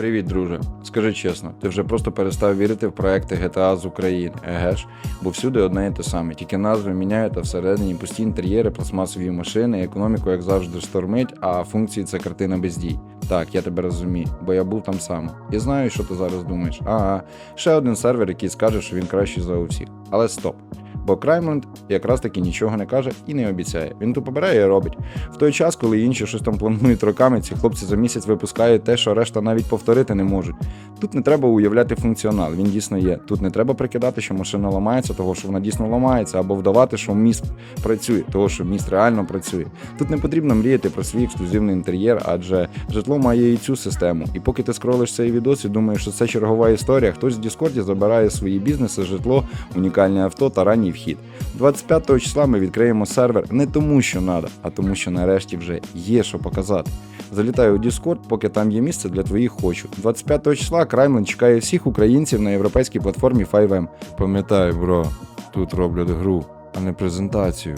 Привіт, друже. Скажи чесно, ти вже просто перестав вірити в проекти GTA з України, еге ж? Бо всюди одне і те саме, тільки назви міняють, а всередині пусті інтер'єри, пластмасові машини, економіку, як завжди, штормить, а функції це картина без дій. Так, я тебе розумію, бо я був там сам. І знаю, що ти зараз думаєш. Ага, ще один сервер, який скаже, що він кращий за усіх. Але стоп. Бо Краймленд якраз таки нічого не каже і не обіцяє. Він тупо бере і робить. В той час, коли інші щось там планують роками, ці хлопці за місяць випускають те, що решта навіть повторити не можуть. Тут не треба уявляти функціонал, він дійсно є. Тут не треба прикидати, що машина ламається, того що вона дійсно ламається, або вдавати, що міст працює, того що міст реально працює. Тут не потрібно мріяти про свій ексклюзивний інтер'єр, адже житло має і цю систему. І поки ти скролиш цей відос і думаєш, що це чергова історія, хтось в Діскорді забирає свої бізнеси, житло, унікальне авто та ранній вхід. 25 числа ми відкриємо сервер не тому, що треба, а тому, що нарешті вже є що показати. Залітаю у Discord, поки там є місце для твоїх хочу. 25 числа Краймлен чекає всіх українців на європейській платформі 5M. Пам'ятай, бро, тут роблять гру, а не презентацію.